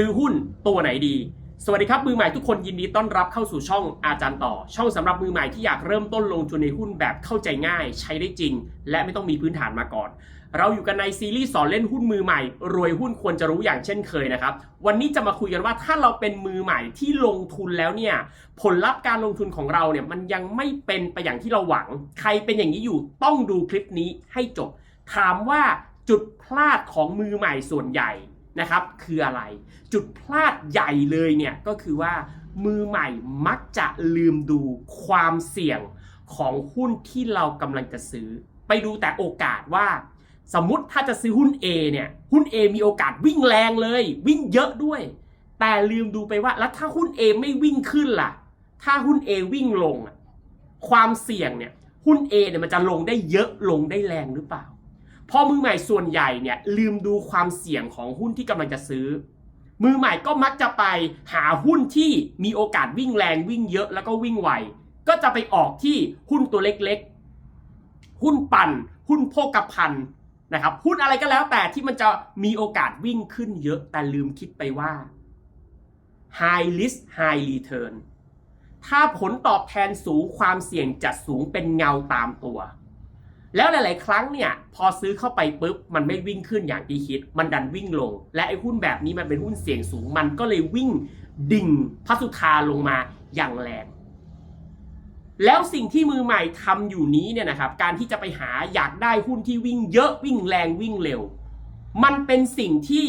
ซื้อหุ้นตัวไหนดี สวัสดีครับมือใหม่ทุกคนยินดีต้อนรับเข้าสู่ช่องอาจารย์ต่อ ช่องสำหรับมือใหม่ที่อยากเริ่มต้นลงทุนในหุ้นแบบเข้าใจง่าย ใช้ได้จริง และไม่ต้องมีพื้นฐานมาก่อน เราอยู่กันในซีรีส์สอนเล่นหุ้นมือใหม่ รวยหุ้นควรจะรู้อย่างเช่นเคยนะครับ วันนี้จะมาคุยกันว่าถ้าเราเป็นมือใหม่ที่ลงทุนแล้วเนี่ยผลลัพธ์การลงทุนของเราเนี่ยมันยังไม่เป็นไปอย่างที่เราหวัง ใครเป็นอย่างนี้อยู่ต้องดูคลิปนี้ให้จบ ถามว่าจุดพลาดของมือใหม่ส่วนใหญ่ นะครับคืออะไร จุดพลาดใหญ่เลยเนี่ยก็คือว่ามือใหม่มักจะลืมดูความเสี่ยงของหุ้นที่เรากำลังจะซื้อ ไปดูแต่โอกาสว่า สมมติถ้าจะซื้อหุ้น A เนี่ยหุ้น A มีโอกาสวิ่งแรงเลย วิ่งเยอะด้วย แต่ลืมดูไปว่าแล้วถ้าหุ้น A ไม่วิ่งขึ้นล่ะ ถ้าหุ้น A วิ่งลงความเสี่ยงเนี่ยหุ้น A เนี่ยมันจะลงได้เยอะลงได้แรงหรือเปล่า พอมือใหม่ส่วนใหญ่เนี่ยลืมดูความเสี่ยงของหุ้นที่กำลังจะซื้อ มือใหม่ก็มักจะไปหาหุ้นที่มีโอกาสวิ่งแรงวิ่งเยอะแล้วก็วิ่งไวก็จะไปออกที่หุ้นตัวเล็กๆ หุ้นปั่น หุ้นโภคภัณฑ์นะครับหุ้นอะไรก็แล้วแต่ที่มันจะมีโอกาสวิ่งขึ้นเยอะแต่ลืมคิดไปว่า high risk high return ถ้าผลตอบแทนสูงความเสี่ยงจะสูงเป็นเงาตามตัว แล้วหลาย ๆ ครั้งเนี่ยพอซื้อเข้าไปปุ๊บมันไม่วิ่งขึ้นอย่างที่คิด มันดันวิ่งลง และไอ้หุ้นแบบนี้มันเป็นหุ้นเสี่ยงสูงมันก็เลยวิ่งดิ่งพัสุธาลงมาอย่างแรงแล้วสิ่งที่มือใหม่ทำอยู่นี้เนี่ยนะครับ การที่จะไปหาอยากได้หุ้นที่วิ่งเยอะวิ่งแรงวิ่งเร็ว มันเป็นสิ่งที่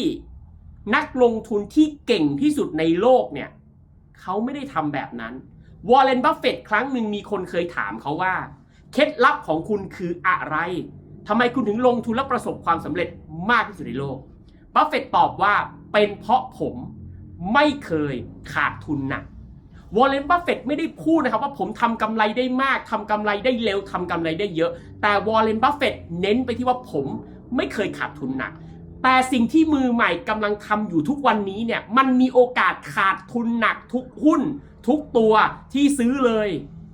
นักลงทุนที่เก่งที่สุดในโลกเนี่ยเขาไม่ได้ทำแบบนั้นวอร์เรนบัฟเฟตครั้งหนึ่งมีคนเคยถามเขาว่า เคล็ดลับของคุณคืออะไรทำไมคุณถึงลงทุนและประสบความสำเร็จมากที่สุดในโลก บัฟเฟตตอบว่าเป็นเพราะผมไม่เคยขาดทุนหนักวอร์เรนบัฟเฟตไม่ได้พูดนะครับว่าผมทำกำไรได้มากทำกำไรได้เร็วทำกำไรได้เยอะ แต่วอร์เรนบัฟเฟตเน้นไปที่ว่าผมไม่เคยขาดทุนหนัก แต่สิ่งที่มือใหม่กำลังทำอยู่ทุกวันนี้เนี่ยมันมีโอกาสขาดทุนหนักทุกหุ้น ทุกตัวที่ซื้อเลย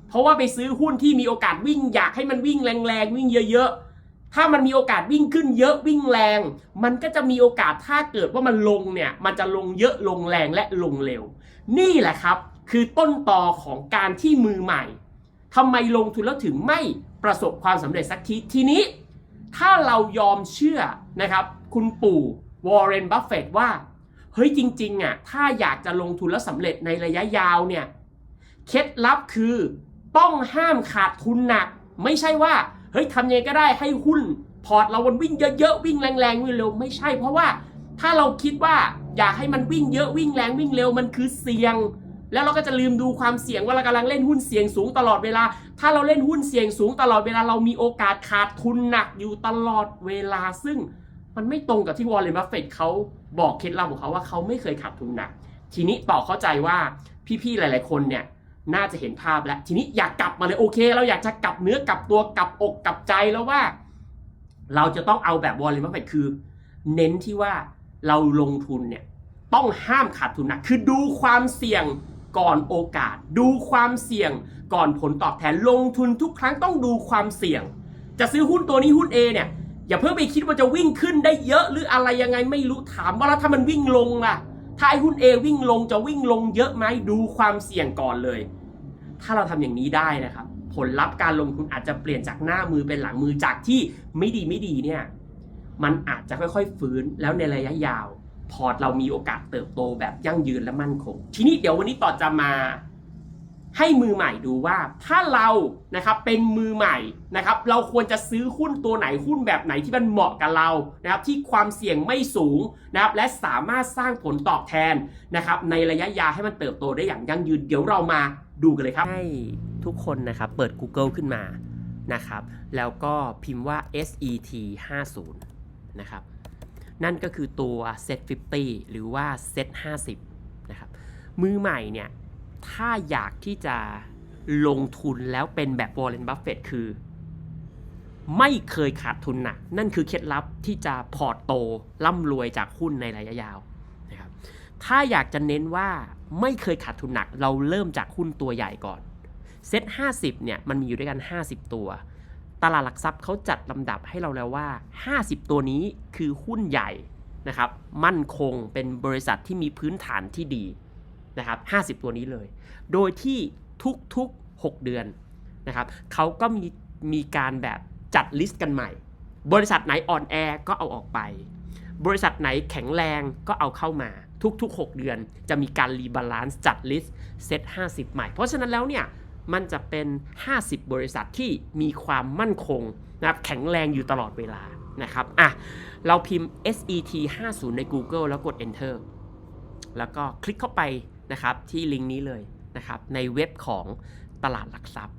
เพราะว่าไปซื้อหุ้นที่มีโอกาสวิ่งอยากให้มันวิ่งแรงๆวิ่งเยอะๆ ถ้ามันมีโอกาสวิ่งขึ้นเยอะวิ่งแรง มันก็จะมีโอกาสถ้าเกิดว่ามันลงเนี่ย มันจะลงเยอะลงแรงและลงเร็ว นี่แหละครับคือต้นตอของการที่มือใหม่ทำไมลงทุนแล้วถึงไม่ประสบความสำเร็จสักทีทีนี้ ถ้าเรายอมเชื่อนะครับ คุณปู่วอร์เรนบัฟเฟตว่าเฮ้ยจริงๆอะถ้าอยากจะลงทุนแล้วสำเร็จในระยะยาวเนี่ยเคล็ดลับคือ ต้องห้ามขาดทุนหนัก ไม่ใช่ว่าเฮ้ยทำยังไงก็ได้ให้หุ้น พอร์ตเรามันวิ่งเยอะๆวิ่งแรงๆวิ่งเร็วไม่ใช่ เพราะว่าถ้าเราคิดว่าอยากให้มันวิ่งเยอะวิ่งแรงวิ่งเร็วมันคือเสี่ยง แล้วเราก็จะลืมดูความเสี่ยงว่าเรากำลังเล่นหุ้นเสี่ยงสูงตลอดเวลา ถ้าเราเล่นหุ้นเสี่ยงสูงตลอดเวลาเรามีโอกาสขาดทุนหนักอยู่ตลอดเวลา ซึ่งมันไม่ตรงกับที่วอร์เรนบัฟเฟตเขาบอกเคล็ดลับของเขาว่าเขาไม่เคยขาดทุนหนัก ทีนี้ต่อเข้าใจว่าพี่ๆหลาย ๆ คนเนี่ย น่าจะเห็นภาพแล้ว ทีนี้อยากกลับมาเลยโอเค เราอยากจะกลับเนื้อกลับตัวกลับอกกลับใจแล้วว่า เราจะต้องเอาแบบวอลเลนบัฟเฟตคือ เน้นที่ว่าเราลงทุนเนี่ยต้องห้ามขาดทุนนักคือดูความเสี่ยงก่อนโอกาส ดูความเสี่ยงก่อนผลตอบแทนลงทุนทุกครั้งต้องดูความเสี่ยง จะซื้อหุ้นตัวนี้หุ้น A เนี่ยอย่าเพิ่งไปคิดว่าจะวิ่งขึ้นได้เยอะหรืออะไรยังไงไม่รู้ถามว่าแล้วถ้ามันวิ่งลงล่ะถ้าไอ้หุ้น A วิ่งลงจะวิ่งลงเยอะไหมดูความเสี่ยงก่อนเลย ถ้าเราทำอย่างนี้ได้นะครับ ผลลัพธ์การลงทุนอาจจะเปลี่ยนจากหน้ามือเป็นหลังมือจากที่ไม่ดีไม่ดีเนี่ยมันอาจจะค่อยๆฟื้นแล้วในระยะยาว พอร์ตเรามีโอกาสเติบโตแบบยั่งยืนและมั่นคง ทีนี้เดี๋ยววันนี้ต่อจะมาให้มือใหม่ดูว่าถ้าเรานะครับเป็นมือใหม่นะครับเราควรจะซื้อหุ้นตัวไหนหุ้นแบบไหนที่มันเหมาะกับเรานะครับที่ความเสี่ยงไม่สูงนะครับและสามารถสร้างผลตอบแทนนะครับในระยะยาวให้มันเติบโตได้อย่างยั่งยืนเดี๋ยวเรามา ดูกันเลยครับ ให้ทุกคนนะครับเปิด Google ขึ้นมานะครับ แล้วก็พิมพ์ว่า SET 50นะครับ นั่นก็คือตัว Set 50 หรือว่า Set 50นะครับ มือใหม่เนี่ย ถ้าอยากที่จะลงทุนแล้วเป็นแบบวอร์เรนบัฟเฟตคือ ไม่เคยขาดทุนหนัก นั่นคือเคล็ดลับที่จะพอร์ตโตร่ำรวยจากหุ้นในระยะยาวนะครับ ถ้าอยากจะเน้นว่า ไม่เคยขาดทุนหนัก เราเริ่มจากหุ้นตัวใหญ่ก่อนเซ็ต50เนี่ยมันมีอยู่ด้วยกัน 50 ตัว ตลาดหลักทรัพย์เขาจัดลำดับให้เราแล้วว่า 50 ตัวนี้คือหุ้นใหญ่นะครับ มั่นคงเป็นบริษัทที่มีพื้นฐานที่ดีนะครับ50 ตัวนี้เลย โดยที่ทุกๆ 6 เดือนนะครับเขาก็มีมีการแบบจัดลิสต์กันใหม่ บริษัทไหนอ่อนแอก็เอาออกไป บริษัทไหนแข็งแรงก็เอาเข้ามา ทุกๆ 6 เดือนจะมีการรีบาลานซ์จัดลิสต์เซต50 ใหม่ เพราะฉะนั้นแล้วเนี่ยมันจะเป็น 50 บริษัทที่มีความมั่นคงนะครับแข็งแรงอยู่ตลอดเวลานะครับอะเราพิมพ์ SET 50ใน Google แล้วกด Enter แล้วก็คลิกเข้าไปนะครับที่ลิงก์นี้เลยนะครับในเว็บของตลาดหลักทรัพย์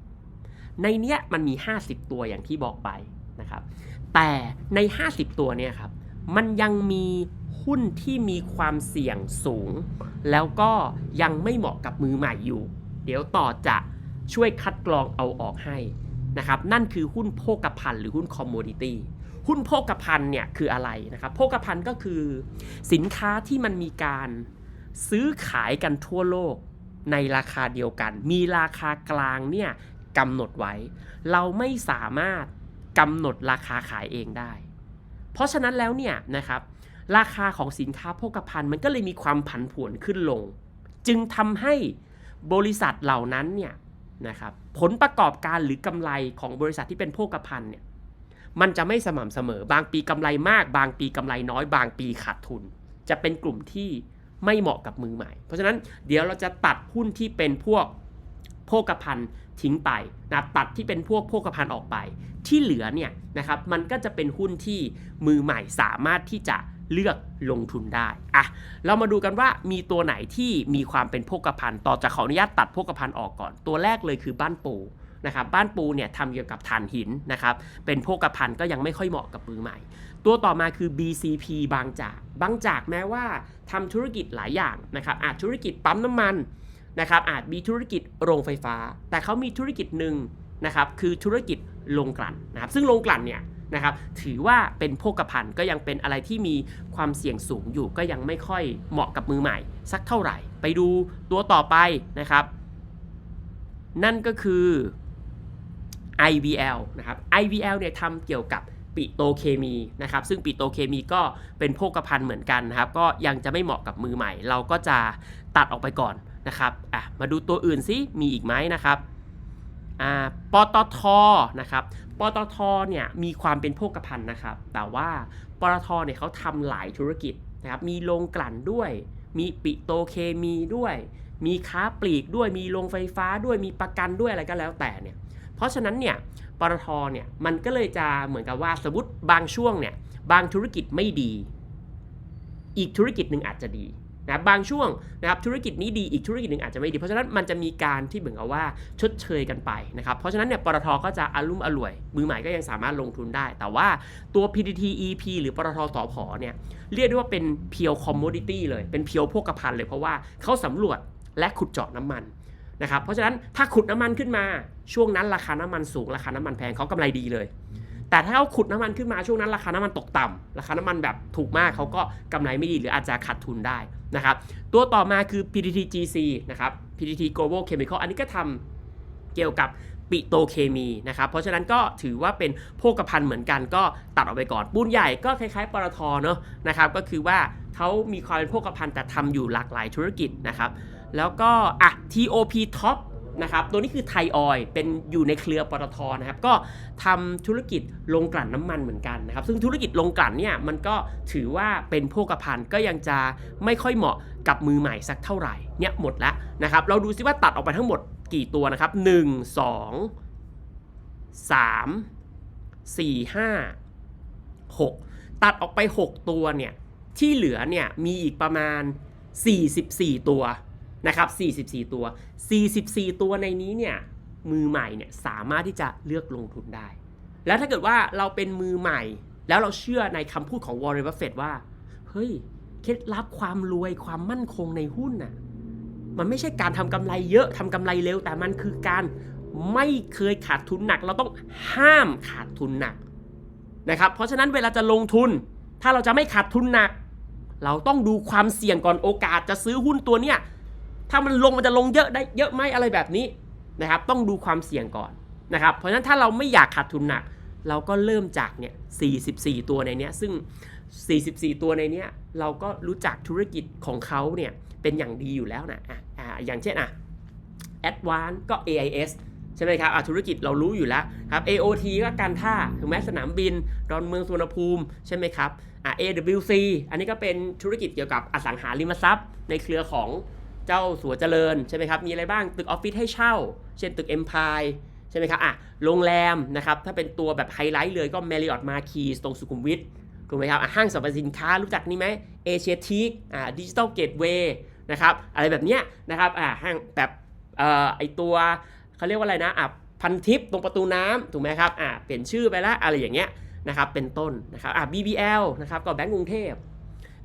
ในเนี้ยมันมี 50 ตัวอย่างที่บอกไปนะครับแต่ใน 50 ตัวเนี่ยครับมันยังมี หุ้นที่มีความเสี่ยงสูง แล้วก็ยังไม่เหมาะกับมือใหม่อยู่ เดี๋ยวต่อจะช่วยคัดกรองเอาออกให้นะครับนั่นคือหุ้นโภคภัณฑ์หรือหุ้นคอมมูนิตี้หุ้นโภคภัณฑ์เนี่ยคืออะไรนะครับโภคภัณฑ์ก็คือสินค้าที่มันมีการซื้อขายกันทั่วโลกในราคาเดียวกัน มีราคากลางเนี่ยกำหนดไว้ เราไม่สามารถกำหนดราคาขายเองได้ เพราะฉะนั้นแล้วเนี่ยนะครับ ราคาของสินค้าโภคภัณฑ์มันก็เลยมีความผันผวนขึ้นลง จึงทำให้บริษัทเหล่านั้นเนี่ยนะครับผลประกอบการหรือกำไรของบริษัทที่เป็นโภคภัณฑ์เนี่ยมันจะไม่สม่ำเสมอ บางปีกำไรมาก บางปีกำไรน้อย บางปีขาดทุน จะเป็นกลุ่มที่ไม่เหมาะกับมือใหม่ เพราะฉะนั้นเดี๋ยวเราจะตัดหุ้นที่เป็นพวกโภคภัณฑ์ทิ้งไปนะตัดที่เป็นพวกโภคภัณฑ์ออกไป ที่เหลือเนี่ยนะครับมันก็จะเป็นหุ้นที่มือใหม่สามารถที่จะ เลือกลงทุนได้อะเรามาดูกันว่ามีตัวไหนที่มีความเป็นโภคภัณฑ์ต่อจากขออนุญาตตัดโภคภัณฑ์ออกก่อน ตัวแรกเลยคือบ้านปูนะครับบ้านปูเนี่ยทำเกี่ยวกับถ่านหินนะครับเป็นโภคภัณฑ์ก็ยังไม่ค่อยเหมาะกับมือใหม่ ตัวต่อมาคือ BCP บางจากบางจากแม้ว่าทำธุรกิจหลายอย่างนะครับอาจธุรกิจปั๊มน้ำมันนะครับอาจมีธุรกิจโรงไฟฟ้า แต่เขามีธุรกิจหนึ่งนะครับคือธุรกิจโรงกลั่นนะครับซึ่งโรงกลั่นเนี่ย นะครับถือว่าเป็นโภคภัณฑ์ก็ยังเป็นอะไรที่มีความเสี่ยงสูงอยู่ก็ยังไม่ค่อยเหมาะกับมือใหม่ สักเท่าไหร่ ไปดูตัวต่อไปนะครับ นั่นก็คือ IVL นะครับ IVL เนี่ยทำเกี่ยวกับปิโตเคมีนะครับซึ่งปิโตเคมีก็เป็นโภคภัณฑ์เหมือนกันนะครับก็ยังจะไม่เหมาะกับมือใหม่ เราก็จะตัดออกไปก่อนนะครับอะมาดูตัวอื่นซิมีอีกไหมนะครับ ปตทนะครับ ปตทเนี่ยมีความเป็นโภคภัณฑ์นะครับ แต่ว่าปตทเนี่ยเขาทำหลายธุรกิจนะครับ มีโรงกลั่นด้วย มีปิโตเคมีด้วย มีค้าปลีกด้วย มีโรงไฟฟ้าด้วย มีประกันด้วยอะไรก็แล้วแต่เนี่ย เพราะฉะนั้นเนี่ย ปตทเนี่ยมันก็เลยจะเหมือนกับว่าสมมติบางช่วงเนี่ยบางธุรกิจไม่ดี อีกธุรกิจหนึ่งอาจจะดี นะบางช่วงนะครับธุรกิจนี้ดีอีกธุรกิจหนึ่งอาจจะไม่ดี เพราะฉะนั้นมันจะมีการที่เหมือนกับว่าชดเชยกันไปนะครับเพราะฉะนั้นเนี่ยปตทก็จะอารุ่มอร่วย มือใหม่ก็ยังสามารถลงทุนได้ แต่ว่าตัว PTT EP หรือปตทสพเนี่ยเรียกได้ว่าเป็นเพียวคอมม o ดิตี้เลยเป็นเพียวโภคภัณฑ์เลยเพราะว่าเขาสำรวจและขุดเจาะน้ำมันนะครับเพราะฉะนั้นถ้าขุดน้ำมันขึ้นมาช่วงนั้นราคาน้ำมันสูงราคาน้ำมันแพงเขากำไรดีเลย แต่ถ้าเขาขุดน้ำมันขึ้นมาช่วงนั้นราคาน้ำมันตกต่ำราคาน้ำมันแบบถูกมากเขาก็กำไรไม่ดีหรืออาจจะขาดทุนได้นะครับ ตัวต่อมาคือ PTTGC นะครับ PTT Global Chemical อันนี้ก็ทำเกี่ยวกับปิโตเคมีนะครับ เพราะฉะนั้นก็ถือว่าเป็นโภคภัณฑ์เหมือนกันก็ตัดออกไปก่อน ปูนใหญ่ก็คล้ายๆ ปตทเนอะนะครับ ก็คือว่าเขามีความเป็นโภคภัณฑ์แต่ทำอยู่หลากหลายธุรกิจนะครับ แล้วก็อะ TOP Top นะครับ ตัวนี้คือไทยออยเป็นอยู่ในเครือปตทนะครับ ก็ทำธุรกิจโรงกลั่นน้ำมันเหมือนกันนะครับ ซึ่งธุรกิจโรงกลั่นเนี่ยมันก็ถือว่าเป็นโภคภัณฑ์ก็ยังจะไม่ค่อยเหมาะกับมือใหม่สักเท่าไหร่เนี่ยหมดแล้วนะครับ เราดูซิว่าตัดออกไปทั้งหมดกี่ตัวนะครับ 1 2 3 4 5 6 ตัดออกไป 6 ตัวเนี่ยที่เหลือเนี่ยมีอีกประมาณ 44 ตัว นะครับ44 ตัว 44 ตัวในนี้เนี่ยมือใหม่เนี่ยสามารถที่จะเลือกลงทุนได้ แล้วถ้าเกิดว่าเราเป็นมือใหม่ แล้วเราเชื่อในคำพูดของวอร์เรนบัฟเฟตว่า เฮ้ย เคล็ดลับความรวยความมั่นคงในหุ้นน่ะมันไม่ใช่การทำกำไรเยอะทำกำไรเร็วแต่มันคือการไม่เคยขาดทุนหนัก เราต้องห้ามขาดทุนหนักนะครับ เพราะฉะนั้นเวลาจะลงทุน ถ้าเราจะไม่ขาดทุนหนัก เราต้องดูความเสี่ยงก่อนโอกาสจะซื้อหุ้นตัวเนี้ย ถ้ามันลงมันจะลงเยอะได้เยอะไหมอะไรแบบนี้นะครับ ต้องดูความเสี่ยงก่อนนะครับ เพราะฉะนั้นถ้าเราไม่อยากขาดทุนหนัก เราก็เริ่มจากเนี่ย 44 ตัวในเนี้ย ซึ่ง 44 ตัวในเนี้ย เราก็รู้จักธุรกิจของเขาเนี่ยเป็นอย่างดีอยู่แล้วนะอะอะอย่างเช่นอะ Advance ก็ AIS ใช่ไหมครับอะธุรกิจเรารู้อยู่แล้วครับ AOT ก็การท่าถึงแม้สนามบิน ดอนเมืองสุวรรณภูมิใช่ไหมครับอะ AWC อันนี้ก็เป็นธุรกิจเกี่ยวกับอสังหาริมทรัพย์ ในเครือของ เจ้าสัวเจริญใช่ไหมครับมีอะไรบ้างตึกออฟฟิศให้เช่า เช่นตึก Empire ใช่ไหมครับอะโรงแรมนะครับถ้าเป็นตัวแบบไฮไลท์เลยก็ Marriott Marquis ตรงสุขุมวิทถูกไหมครับอะห้างสรรพสินค้ารู้จักนี่ไหมเอเชียทีกอ่าดิจิตอลเกตเวย์นะครับอะไรแบบเนี้ยนะครับอ่าห้างแบบเอ่อไอตัวเขาเรียกว่าอะไรนะอะพันทิปตรงประตูน้ำถูกไหมครับอ่าเปลี่ยนชื่อไปแล้วอะไรอย่างเงี้ยนะครับเป็นต้นนะครับอะ BBL นะครับก็แบงก์กรุงเทพ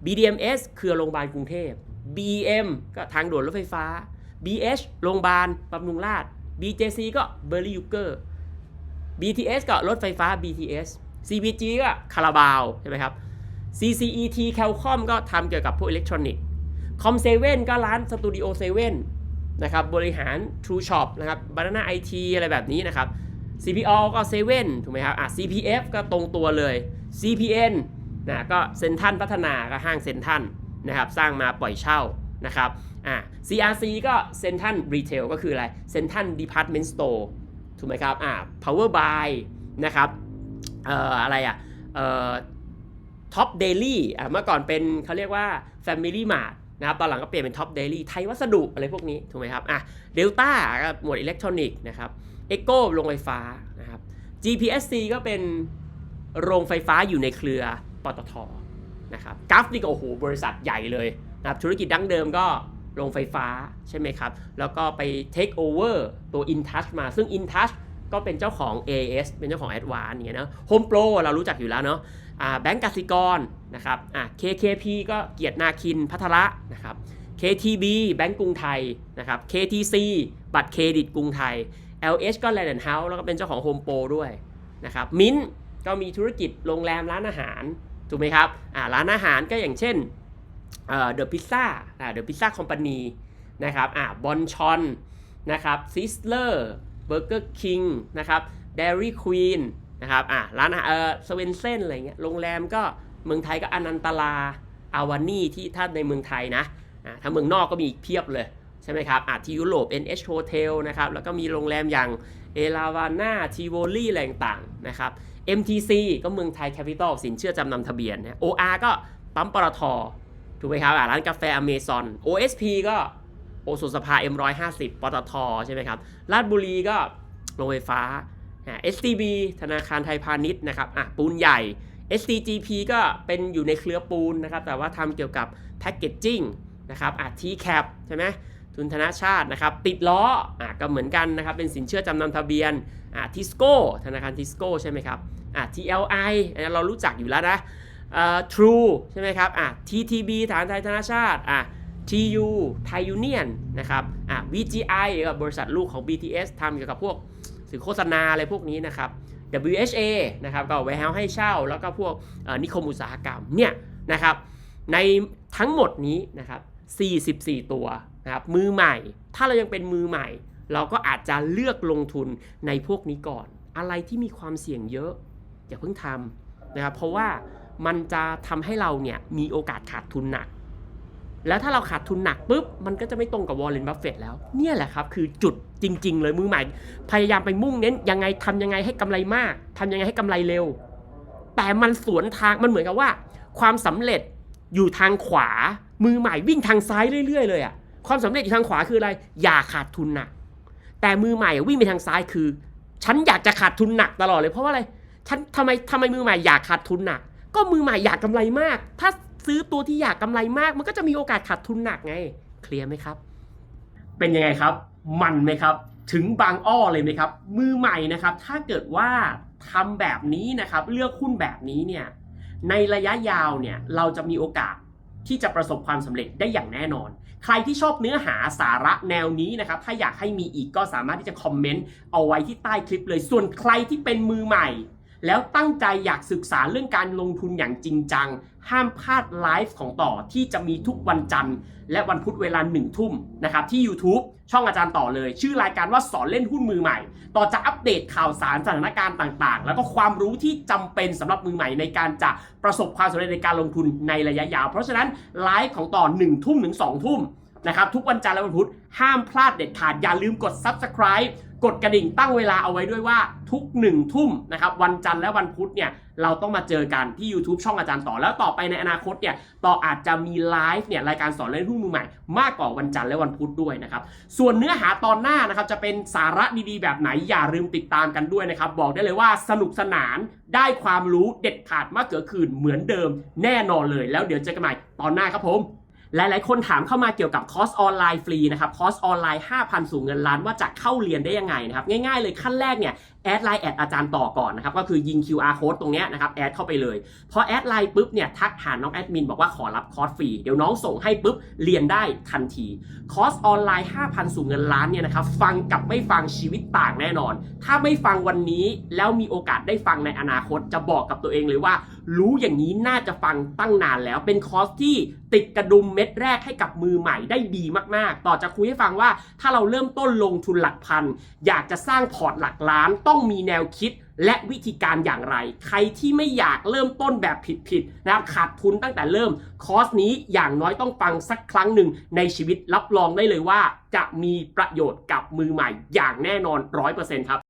BDMS เครือโรงพยาบาลกรุงเทพ BM ก็ทางด่วนรถไฟฟ้า BH โรงพยาบาลบำรุงราษฎร์ BJC ก็เบอร์รี่ยูเกอร์ BTS ก็รถไฟฟ้า BTS CBG ก็คาราบาวใช่ไหมครับ CCET Calcom ก็ทำเกี่ยวกับพวกอิเล็กทรอนิกส์ Com 7ก็ร้านสตูดิโอ7นะครับบริหาร True Shop นะครับ Banana IT อะไรแบบนี้นะครับ CPO ก็7ถูกไหมครับอะ CPF ก็ตรงตัวเลย CPN นะก็เซนทันพัฒนาก็ห้างเซนทัน นะครับสร้างมาปล่อยเช่านะครับอะ CRC ก็เซนทันรีเทลก็คืออะไรเซนทันดีพาร์ตเมนต์สโตร์ถูกไหมครับอะ Power Buy นะครับเอ่ออะไรอะเอ่อ Top Daily อะเมื่อก่อนเป็นเขาเรียกว่า Family Mart นะครับตอนหลังก็เปลี่ยนเป็น Top Daily ไทยวัสดุอะไรพวกนี้ ถูกไหมครับอะ Delta ก็หมวดอิเล็กทรอนิกส์นะครับ Echo โรงไฟฟ้านะครับ GPSC ก็เป็นโรงไฟฟ้าอยู่ในเครือปตท นะครับกัฟนี่ก็โอ้โหบริษัทใหญ่เลยนะครับธุรกิจดั้งเดิมก็โรงไฟฟ้าใช่ไหมครับ แล้วก็ไป take over ตัว InTouch มาซึ่ง InTouch ก็เป็นเจ้าของ AS เป็นเจ้าของ Advance อย่างเงี้ยนะ Home Pro เรารู้จักอยู่แล้วเนาะอ่าแบงก์กสิกรนะครับอ่า KKP ก็เกียรตินาคินพัทระนะครับ KTB แบงก์กรุงไทยนะครับ KTC บัตรเครดิตกรุงไทย LH ก็ Land and House แล้วก็เป็นเจ้าของ Home Pro ด้วยนะครับมิ้นก็มีธุรกิจโรงแรมร้านอาหาร ถูกไหมครับอ่าร้านอาหารก็อย่างเช่นเดอะพิซซ่าเดอะพิซซ่าคอมพานีนะครับอ่าบอนชอนนะครับซิสเลอร์เบอร์เกอร์คิงนะครับเดรี่ควีนนะครับอ่าร้านอาหารเออสเวนเซนอะไรเงี้ยโรงแรมก็เมืองไทยก็อนันตลาอาวานี่ที่ถ้าในเมืองไทยนะอ่าถ้าเมืองนอกก็มีอีกเพียบเลยใช่ไหมครับอาที่ยุโรป NH Hotel นะครับแล้วก็มีโรงแรมอย่าง เอลาวาน่าทีโวลี่อะไรต่างนะครับ MTC ก็เมืองไทยแคปิตอลสินเชื่อจำนำทะเบียนนะ OR ก็ปั๊มปตทถูกไหมครับอาร้านกาแฟอเมซอน OSP ก็โอสุสภา M150 ปตทใช่ไหมครับลาดบุรีก็โรงไฟฟ้า STB ธนาคารไทยพาณิชย์นะครับอะปูนใหญ่ SCGP ก็เป็นอยู่ในเครือปูนนะครับ แต่ว่าทำเกี่ยวกับแพ c เกจจิ้งนะครับอะ TCAP ใช่ไหม ทุนธนาชาตินะครับติดล้ออะก็เหมือนกันนะครับเป็นสินเชื่อจำนำทะเบียนอะทิสโก้ธนาคารทิสโก้ใช่ไหมครับอะ TLI อันนี้เรารู้จักอยู่แล้วนะอ่า True ใช่ไหมครับอะ TTB ฐานไทยธนาชาติอะ TU ไทยยูเนียนนะครับอะ VGI กับบริษัทลูกของ BTS ทำเกี่ยวกับพวกสื่อโฆษณาอะไรพวกนี้นะครับ WHA นะครับก็ไว้ให้เช่า แล้วก็พวกนิคมอุตสาหกรรมเนี่ยนะครับในทั้งหมดนี้นะครับ44 ตัว นะครับมือใหม่ ถ้าเรายังเป็นมือใหม่ เราก็อาจจะเลือกลงทุนในพวกนี้ก่อน อะไรที่มีความเสี่ยงเยอะ อย่าเพิ่งทำนะครับเพราะว่ามันจะทำให้เราเนี่ยมีโอกาสขาดทุนหนัก แล้วถ้าเราขาดทุนหนักปุ๊บ มันก็จะไม่ตรงกับวอร์เรนบัฟเฟตแล้ว เนี่ยแหละครับ คือจุดจริง ๆ เลยมือใหม่ พยายามไปมุ่งเน้นยังไงทำยังไงให้กำไรมากทำยังไงให้กำไรเร็ว แต่มันสวนทางมันเหมือนกับว่า ความสำเร็จอยู่ทางขวา มือใหม่วิ่งทางซ้ายเรื่อย ๆ เลยอะ ความสำเร็จอยู่ทางขวาคืออะไร อย่าขาดทุนหนัก แต่มือใหม่วิ่งไปทางซ้ายคือ ฉันอยากจะขาดทุนหนักตลอดเลยเพราะว่าอะไร ฉันทำไมทำไมมือใหม่อยากขาดทุนหนัก ก็มือใหม่อยากกำไรมาก ถ้าซื้อตัวที่อยากกำไรมาก มันก็จะมีโอกาสขาดทุนหนักไง เคลียร์ไหมครับ เป็นยังไงครับ มันไหมครับ ถึงบางอ้อเลยไหมครับ มือใหม่นะครับ ถ้าเกิดว่าทำแบบนี้นะครับ เลือกหุ้นแบบนี้เนี่ยในระยะยาวเนี่ยเราจะมีโอกาสที่จะประสบความสำเร็จได้อย่างแน่นอน ใครที่ชอบเนื้อหาสาระแนวนี้นะครับ ถ้าอยากให้มีอีกก็สามารถที่จะคอมเมนต์เอาไว้ที่ใต้คลิปเลย ส่วนใครที่เป็นมือใหม่ แล้วตั้งใจอยากศึกษาเรื่องการลงทุนอย่างจริงจัง ห้ามพลาดไลฟ์ของต่อที่จะมีทุกวันจันทร์และวันพุธเวลาหนึ่งทุ่มนะครับที่ YouTube ช่องอาจารย์ต่อเลย ชื่อรายการว่าสอนเล่นหุ้นมือใหม่ ต่อจะอัปเดตข่าวสารสถานการณ์ต่างๆ แล้วก็ความรู้ที่จำเป็นสำหรับมือใหม่ในการจะประสบความสำเร็จในการลงทุนในระยะยาว เพราะฉะนั้นไลฟ์ของต่อ1ทุ่มถึง2ทุ่มนะครับทุกวันจันทร์และวันพุธห้ามพลาดเด็ดขาดอย่าลืมกด Subscribe กดกระดิ่งตั้งเวลาเอาไว้ด้วยว่าทุกหนึ่งทุ่มนะครับวันจันทร์และวันพุธเนี่ยเราต้องมาเจอกันที่ YouTube ช่องอาจารย์ต่อแล้วต่อไปในอนาคตเนี่ยต่ออาจจะมีไลฟ์เนี่ยรายการสอนเล่นหุ้นมือใหม่ มากกว่าวันจันทร์และวันพุธด้วยนะครับส่วนเนื้อหาตอนหน้านะครับจะเป็นสาระดีๆแบบไหนอย่าลืมติดตามกันด้วยนะครับบอกได้เลยว่าสนุกสนานได้ความรู้เด็ดขาดมากเกือคืนเหมือนเดิมแน่นอนเลย แล้วเดี๋ยวเจอกันใหม่ตอนหน้าครับผม หลาย ๆ คนถามเข้ามาเกี่ยวกับคอร์สออนไลน์ฟรีนะครับคอร์สออนไลน์ 5,000 สู่เงินล้านว่าจะเข้าเรียนได้ยังไงนะครับง่าย ๆ เลยขั้นแรกเนี่ย แอดไลน์แอดอาจารย์ต่อก่อนนะครับก็คือยิง QR code ตรงนี้นะครับแอดเข้าไปเลยพอแอดไลน์ปุ๊บเนี่ยทักหาน้องแอดมินบอกว่าขอรับคอร์สฟรี เดี๋ยวน้องส่งให้ปุ๊บเรียนได้ทันทีคอร์สออนไลน์ 5,000 สู่เงินล้านเนี่ยนะครับฟังกับไม่ฟังชีวิตต่างแน่นอน ถ้าไม่ฟังวันนี้แล้วมีโอกาสได้ฟังในอนาคตจะบอกกับตัวเองเลยว่า รู้อย่างนี้น่าจะฟังตั้งนานแล้วเป็นคอร์สที่ติดกระดุมเม็ดแรกให้กับมือใหม่ได้ดีมากๆ ต่อจะคุยให้ฟังว่าถ้าเราเริ่มต้นลงทุนหลักพัน อยากจะสร้างพอร์ตหลักล้านต้องมีแนวคิดและวิธีการอย่างไร ใครที่ไม่อยากเริ่มต้นแบบผิดๆนะครับขาดทุนตั้งแต่เริ่ม คอร์สนี้อย่างน้อยต้องฟังสักครั้งหนึ่งในชีวิตรับรองได้เลยว่า จะมีประโยชน์กับมือใหม่อย่างแน่นอน 100%ครับ